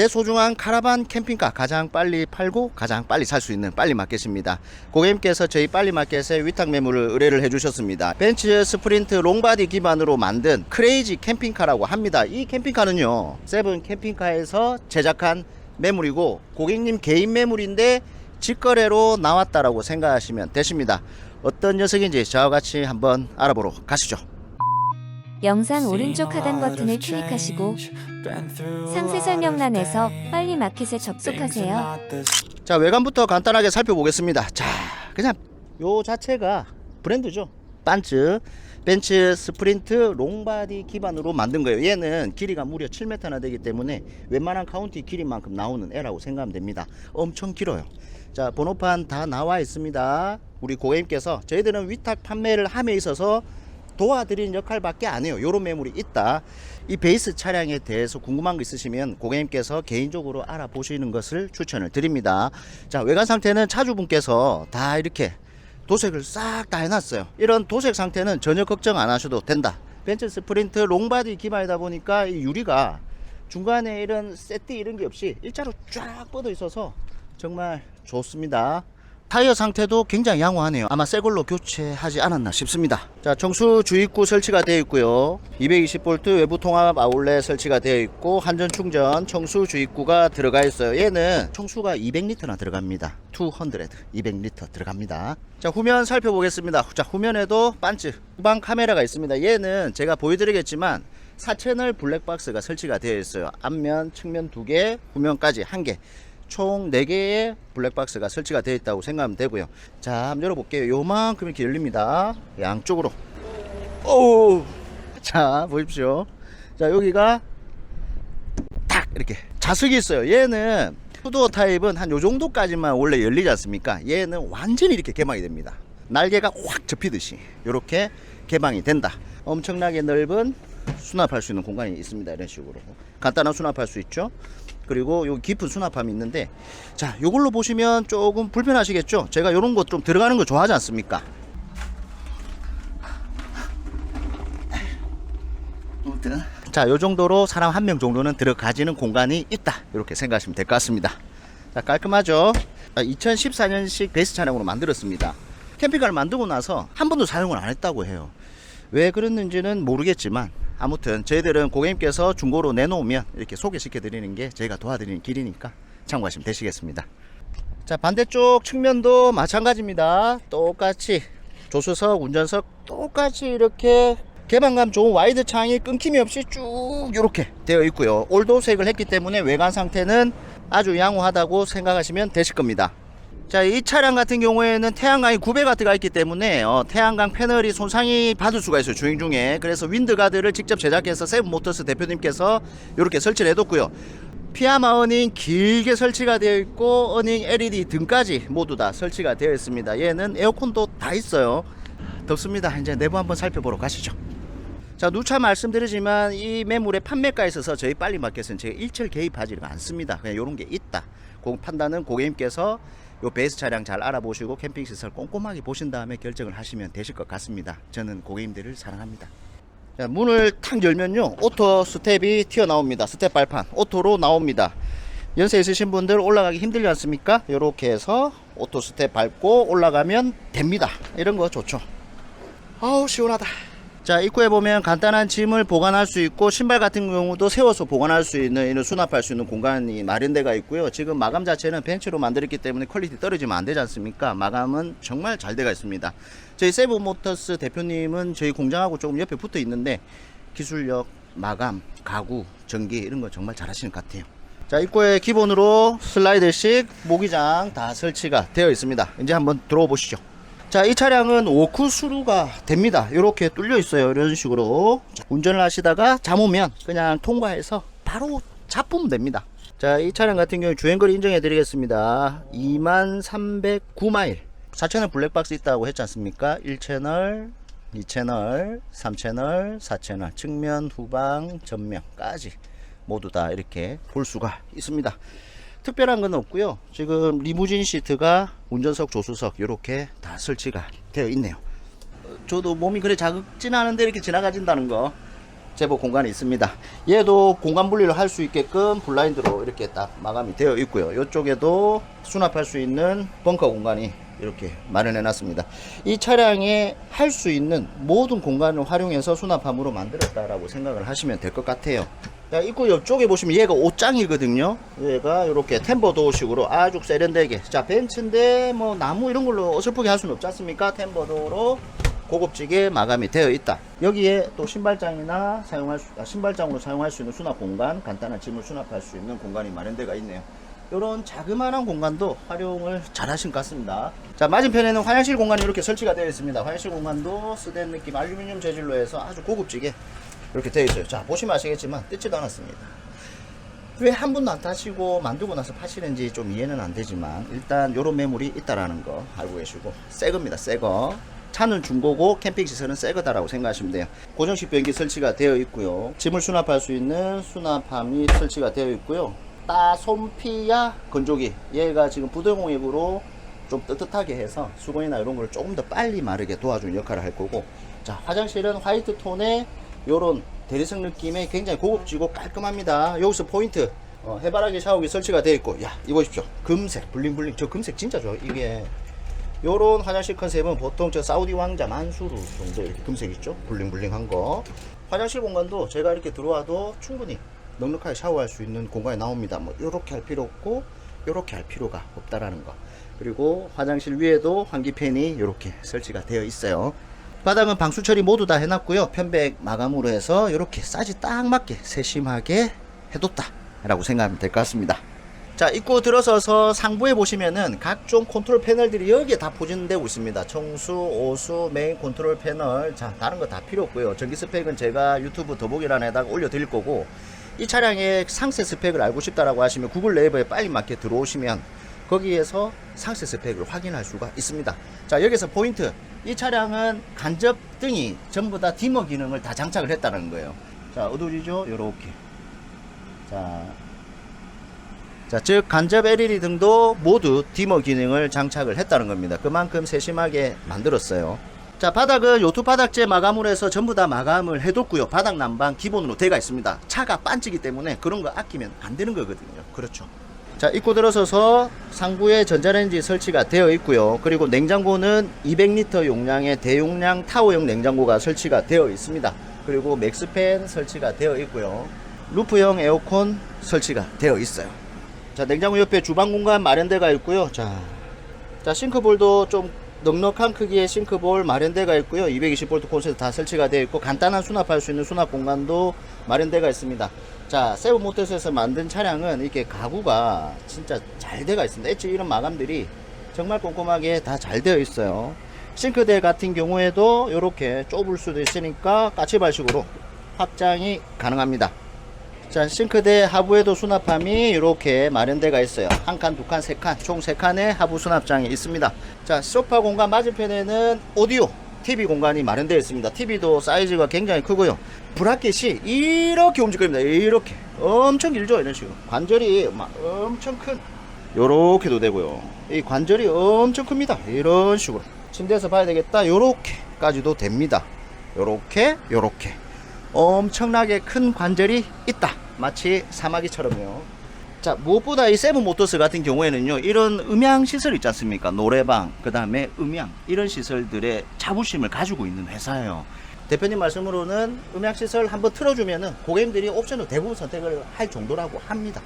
내 소중한 카라반 캠핑카 가장 빨리 팔고 가장 빨리 살 수 있는 빨리 마켓입니다. 고객님께서 저희 빨리 마켓에 위탁 매물을 의뢰를 해주셨습니다. 벤츠 스프린트 롱바디 기반으로 만든 크레이지 캠핑카라고 합니다. 이 캠핑카는요, 세븐 캠핑카에서 제작한 매물이고 고객님 개인 매물인데 직거래로 나왔다라고 생각하시면 되십니다. 어떤 녀석인지 저와 같이 한번 알아보러 가시죠. 영상 오른쪽 하단 버튼을 클릭하시고 상세 설명란에서 빨리 마켓에 접속하세요. 자 외관부터 간단하게 살펴보겠습니다. 자 그냥 요 자체가 브랜드죠. 반츠 벤츠 스프린트 롱바디 기반으로 만든 거예요. 얘는 길이가 무려 7m나 되기 때문에 웬만한 카운티 길이만큼 나오는 애라고 생각하면 됩니다. 엄청 길어요. 자 번호판 다 나와 있습니다. 우리 고객님께서 저희들은 위탁 판매를 함에 있어서 도와드리는 역할밖에 안 해요. 요런 매물이 있다. 이 베이스 차량에 대해서 궁금한 거 있으시면 고객님께서 개인적으로 알아보시는 것을 추천을 드립니다. 자, 외관 상태는 차주분께서 다 이렇게 도색을 싹 다 해놨어요. 이런 도색 상태는 전혀 걱정 안 하셔도 된다. 벤츠 스프린트 롱바디 기반이다 보니까 이 유리가 중간에 이런 세트 이런 게 없이 일자로 쫙 뻗어 있어서 정말 좋습니다. 타이어 상태도 굉장히 양호하네요. 아마 새 걸로 교체하지 않았나 싶습니다. 자, 청수 주입구 설치가 되어 있고요. 220V 외부 통합 아울렛 설치가 되어 있고 한전 충전 청수 주입구가 들어가 있어요. 얘는 청수가 200리터나 들어갑니다. 200, 200리터 들어갑니다. 자, 후면 살펴보겠습니다. 자, 후면에도 반츠 후방 카메라가 있습니다. 얘는 제가 보여드리겠지만 4채널 블랙박스가 설치가 되어 있어요. 앞면, 측면 2개, 후면까지 1개. 총 4개의 블랙박스가 설치가 되어 있다고 생각하면 되고요. 자, 한번 열어볼게요. 요만큼 이렇게 열립니다. 양쪽으로. 오! 자, 보십시오. 자, 여기가 딱 이렇게 자석이 있어요. 얘는 투도어 타입은 한 요 정도까지만 원래 열리지 않습니까? 얘는 완전히 이렇게 개방이 됩니다. 날개가 확 접히듯이 이렇게 개방이 된다. 엄청나게 넓은 수납할 수 있는 공간이 있습니다. 이런 식으로 간단한 수납할 수 있죠. 그리고 요 깊은 수납함이 있는데 자 요걸로 보시면 조금 불편하시겠죠? 제가 요런 거좀 들어가는 거 좋아하지 않습니까? 자 요 정도로 사람 한 명 정도는 들어가지는 공간이 있다. 이렇게 생각하시면 될 것 같습니다. 자 깔끔하죠? 2014년식 베이스 차량으로 만들었습니다. 캠핑카를 만들고 나서 한 번도 사용을 안 했다고 해요. 왜 그랬는지는 모르겠지만 아무튼 저희들은 고객님께서 중고로 내놓으면 이렇게 소개시켜 드리는 게 저희가 도와드리는 길이니까 참고하시면 되시겠습니다. 자 반대쪽 측면도 마찬가지입니다. 똑같이 조수석, 운전석 똑같이 이렇게 개방감 좋은 와이드 창이 끊김이 없이 쭉 이렇게 되어 있고요. 올도색을 했기 때문에 외관 상태는 아주 양호하다고 생각하시면 되실 겁니다. 자, 이 차량 같은 경우에는 태양광이 9배가 들어가 있기 때문에 어, 태양광 패널이 손상이 받을 수가 있어요. 주행 중에. 그래서 윈드가드를 직접 제작해서 세븐모터스 대표님께서 이렇게 설치를 해뒀고요. 피아마 어닝 길게 설치가 되어 있고 어닝 LED 등까지 모두 다 설치가 되어 있습니다. 얘는 에어컨도 다 있어요. 덥습니다. 이제 내부 한번 살펴보러 가시죠. 자 누차 말씀드리지만 이 매물의 판매가에 있어서 저희 빨리 마켓은 제가 일철 개입하지가 않습니다. 그냥 이런 게 있다. 그 판단은 고객님께서 요 베이스 차량 잘 알아보시고 캠핑 시설 꼼꼼하게 보신 다음에 결정을 하시면 되실 것 같습니다. 저는 고객님들을 사랑합니다. 자, 문을 탁 열면요 오토 스텝이 튀어나옵니다. 스텝 발판 오토로 나옵니다. 연세 있으신 분들 올라가기 힘들지 않습니까? 이렇게 해서 오토 스텝 밟고 올라가면 됩니다. 이런 거 좋죠. 아우 시원하다. 자 입구에 보면 간단한 짐을 보관할 수 있고 신발 같은 경우도 세워서 보관할 수 있는 이런 수납할 수 있는 공간이 마련되어 있고요. 지금 마감 자체는 벤츠로 만들었기 때문에 퀄리티 떨어지면 안 되지 않습니까? 마감은 정말 잘 되어 있습니다. 저희 세븐모터스 대표님은 저희 공장하고 조금 옆에 붙어 있는데 기술력 마감 가구 전기 이런 거 정말 잘 하시는 것 같아요. 자 입구에 기본으로 슬라이드식 모기장 다 설치가 되어 있습니다. 이제 한번 들어와 보시죠 자, 이 차량은 워크 수루가 됩니다. 이렇게 뚫려 있어요. 이런 식으로. 자, 운전을 하시다가 잠 오면 그냥 통과해서 바로 잡으면 됩니다. 자, 이 차량 같은 경우 주행거리 인정해 드리겠습니다. 2309마일. 4채널 블랙박스 있다고 했지 않습니까? 1채널, 2채널, 3채널, 4채널, 측면, 후방, 전면까지 모두 다 이렇게 볼 수가 있습니다. 특별한 건 없고요. 지금 리무진 시트가 운전석, 조수석 이렇게 다 설치가 되어 있네요. 어, 저도 몸이 그래 작지는 않은데 이렇게 지나가진다는 거 제법 공간이 있습니다. 얘도 공간 분리를 할 수 있게끔 블라인드로 이렇게 딱 마감이 되어 있고요. 이쪽에도 수납할 수 있는 벙커 공간이 이렇게 마련해 놨습니다. 이 차량에 할 수 있는 모든 공간을 활용해서 수납함으로 만들었다라고 생각을 하시면 될 것 같아요. 자, 입구 옆쪽에 보시면 얘가 옷장이거든요. 얘가 이렇게 템버도어식으로 아주 세련되게. 자, 벤츠인데 뭐 나무 이런 걸로 어설프게 할 수는 없지 않습니까? 템버도어로 고급지게 마감이 되어 있다. 여기에 또 신발장이나 사용할 수, 아, 신발장으로 사용할 수 있는 수납 공간, 간단한 짐을 수납할 수 있는 공간이 마련되어 있네요. 이런 자그마한 공간도 활용을 잘 하신 것 같습니다. 자, 맞은편에는 화장실 공간이 이렇게 설치가 되어 있습니다. 화장실 공간도 스댄 느낌 알루미늄 재질로 해서 아주 고급지게 이렇게 되어 있어요. 자, 보시면 아시겠지만 뜯지도 않았습니다. 왜 한 분도 안 타시고 만들고 나서 파시는지 좀 이해는 안 되지만 일단 요런 매물이 있다라는 거 알고 계시고 새 겁니다 새 거. 차는 중고고 캠핑 시설은 새 거다라고 생각하시면 돼요. 고정식 변기 설치가 되어 있고요. 짐을 수납할 수 있는 수납함이 설치가 되어 있고요. 따솜피아 건조기 얘가 지금 부대공액으로 좀 뜨뜻하게 해서 수건이나 이런 걸 조금 더 빨리 마르게 도와주는 역할을 할 거고 자 화장실은 화이트 톤의 요런 대리석 느낌의 굉장히 고급지고 깔끔합니다. 여기서 포인트 어, 해바라기 샤워기 설치가 되어 있고 야 이보십시오. 금색 블링블링. 저 금색 진짜 좋아 이게. 요런 화장실 컨셉은 보통 저 사우디 왕자 만수르 정도 이렇게 금색 있죠? 블링블링한 거. 화장실 공간도 제가 이렇게 들어와도 충분히 넉넉하게 샤워할 수 있는 공간이 나옵니다. 뭐 요렇게 할 필요 없고 요렇게 할 필요가 없다라는 거. 그리고 화장실 위에도 환기팬이 이렇게 설치가 되어 있어요. 바닥은 방수 처리 모두 다 해놨고요. 편백 마감으로 해서 이렇게 사이즈 딱 맞게 세심하게 해뒀다 라고 생각하면 될 것 같습니다. 자 입구 들어서서 상부에 보시면은 각종 컨트롤 패널들이 여기에 다 포진되고 있습니다. 청수, 오수, 메인 컨트롤 패널 자 다른 거 다 필요 없고요. 전기 스펙은 제가 유튜브 더보기란에다가 올려드릴 거고 이 차량의 상세 스펙을 알고 싶다라고 하시면 구글 네이버에 빨리 맞게 들어오시면 거기에서 상세 스펙을 확인할 수가 있습니다. 자, 여기서 포인트. 이 차량은 간접 등이 전부 다 디머 기능을 다 장착을 했다는 거예요. 자, 어두워지죠? 요렇게. 자. 자, 즉, 간접 LED 등도 모두 디머 기능을 장착을 했다는 겁니다. 그만큼 세심하게 만들었어요. 자, 바닥은 요트 바닥재 마감으로 해서 전부 다 마감을 해뒀고요. 바닥 난방 기본으로 되어 있습니다. 차가 반지기 때문에 그런 거 아끼면 안 되는 거거든요. 그렇죠. 자, 입구 들어서서 상부에 전자레인지 설치가 되어 있고요. 그리고 냉장고는 200리터 용량의 대용량 타워형 냉장고가 설치가 되어 있습니다. 그리고 맥스팬 설치가 되어 있고요. 루프형 에어컨 설치가 되어 있어요. 자, 냉장고 옆에 주방 공간 마련대가 있고요. 자, 자 싱크볼도 좀 넉넉한 크기의 싱크볼 마련대가 있고요. 220V 콘센트 다 설치가 되어 있고 간단한 수납할 수 있는 수납 공간도 마련대가 있습니다. 자, 세부 모터스에서 만든 차량은 이렇게 가구가 진짜 잘 되어 있습니다. 엣지 이런 마감들이 정말 꼼꼼하게 다 잘 되어 있어요. 싱크대 같은 경우에도 이렇게 좁을 수도 있으니까 까치발식으로 확장이 가능합니다. 자, 싱크대 하부에도 수납함이 이렇게 마련되어 있어요. 한 칸, 두 칸, 세 칸, 총 세 칸의 하부 수납장이 있습니다. 자, 소파 공간 맞은편에는 오디오, TV 공간이 마련되어 있습니다. TV도 사이즈가 굉장히 크고요. 브라켓이 이렇게 움직입니다. 이렇게. 엄청 길죠? 이런 식으로. 관절이 막 엄청 큰. 요렇게도 되고요. 이 관절이 엄청 큽니다. 이런 식으로. 침대에서 봐야 되겠다. 요렇게까지도 됩니다. 요렇게, 요렇게. 엄청나게 큰 관절이 있다. 마치 사마귀처럼요. 자, 무엇보다 이 세븐 모터스 같은 경우에는요, 이런 음향 시설 있지 않습니까? 노래방, 그 다음에 음향, 이런 시설들의 자부심을 가지고 있는 회사예요. 대표님 말씀으로는 음향 시설 한번 틀어주면은 고객님들이 옵션을 대부분 선택을 할 정도라고 합니다.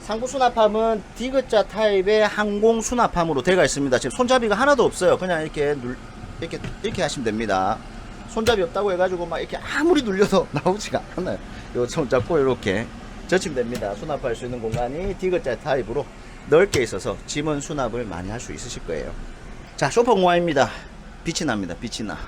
상부 수납함은 디귿자 타입의 항공 수납함으로 되어 있습니다. 지금 손잡이가 하나도 없어요. 그냥 이렇게 눌, 이렇게, 이렇게 하시면 됩니다. 손잡이 없다고 해가지고 막 이렇게 아무리 눌려도 나오지가 않아요. 요 손잡고 이렇게 젖히면 됩니다. 수납할 수 있는 공간이 디귿자 타입으로 넓게 있어서 짐은 수납을 많이 할 수 있으실 거예요. 자, 소파 공간입니다. 빛이 납니다. 빛이 나.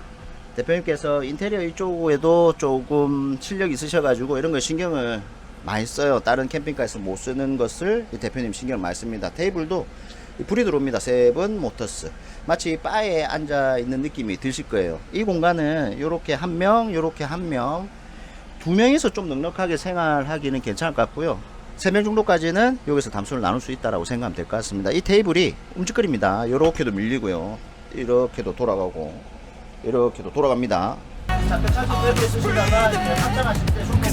대표님께서 인테리어 이쪽에도 조금 실력 있으셔가지고 이런 거 신경을 많이 써요. 다른 캠핑카에서 못 쓰는 것을 이 대표님 신경 많이 씁니다. 테이블도 이 불이 들어옵니다. 세븐 모터스. 마치 바에 앉아 있는 느낌이 드실 거예요. 이 공간은 이렇게 한 명, 이렇게 한 명, 두 명이서 좀 넉넉하게 생활하기는 괜찮을 것 같고요. 세 명 정도까지는 여기서 담소를 나눌 수 있다라고 생각하면 될 것 같습니다. 이 테이블이 움직거립니다. 이렇게도 밀리고요. 이렇게도 돌아가고, 이렇게도 돌아갑니다. 잠깐 잠깐 빼고 있으시다가 이제 확장하실 때 손목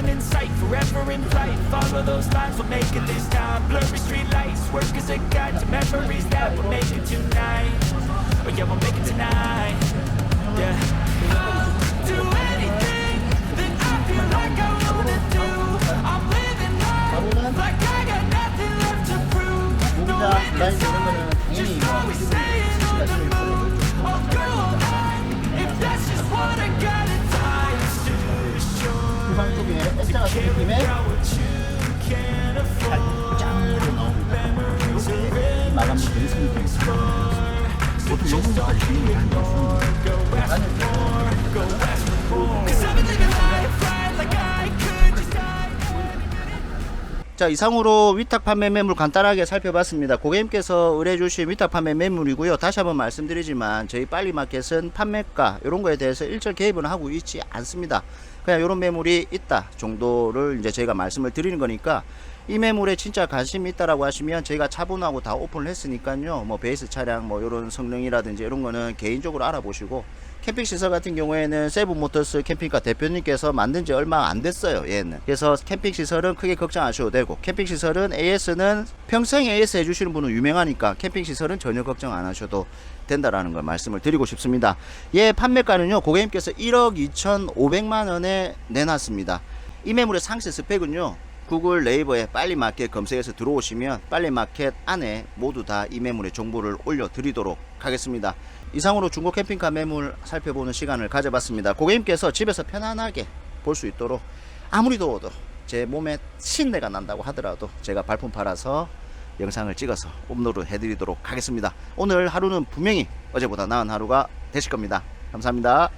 Nothing in sight, forever in flight. Follow those lines, we'll make it this time. Blurry street lights, work as a guide to memories that we'll make it tonight. Oh yeah, we'll make it tonight. Yeah. 자 이상으로 위탁 판매 매물 간단하게 살펴봤습니다. 고객님께서 의뢰 주신 위탁 판매 매물이고요. 다시 한번 말씀드리지만 저희 빨리마켓은 판매가 이런 거에 대해서 일절 개입은 하고 있지 않습니다. 그냥 이런 매물이 있다 정도를 이제 저희가 말씀을 드리는 거니까 이 매물에 진짜 관심이 있다라고 하시면 저희가 차분하고 다 오픈을 했으니까요. 뭐 베이스 차량 뭐 이런 성능이라든지 이런 거는 개인적으로 알아보시고 캠핑 시설 같은 경우에는 세븐모터스 캠핑카 대표님께서 만든 지 얼마 안 됐어요. 얘는. 그래서 캠핑 시설은 크게 걱정 안 하셔도 되고 캠핑 시설은 AS는 평생 AS 해 주시는 분은 유명하니까 캠핑 시설은 전혀 걱정 안 하셔도 된다라는 걸 말씀을 드리고 싶습니다. 얘 판매가는요 고객님께서 1억 2,500만 원에 내놨습니다. 이 매물의 상세 스펙은요 구글 네이버에 빨리마켓 검색해서 들어오시면 빨리마켓 안에 모두 다 이 매물의 정보를 올려드리도록 하겠습니다. 이상으로 중고 캠핑카 매물 살펴보는 시간을 가져봤습니다. 고객님께서 집에서 편안하게 볼 수 있도록 아무리 더워도 제 몸에 신내가 난다고 하더라도 제가 발품 팔아서 영상을 찍어서 업로드 해드리도록 하겠습니다. 오늘 하루는 분명히 어제보다 나은 하루가 되실 겁니다. 감사합니다.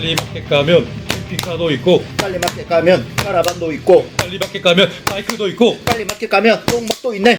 빨리 마켓 가면 캠핑카도 있고 빨리 마켓 가면 카라반도 있고 빨리 마켓 가면 바이크도 있고 빨리 마켓 가면 똥막도 있네.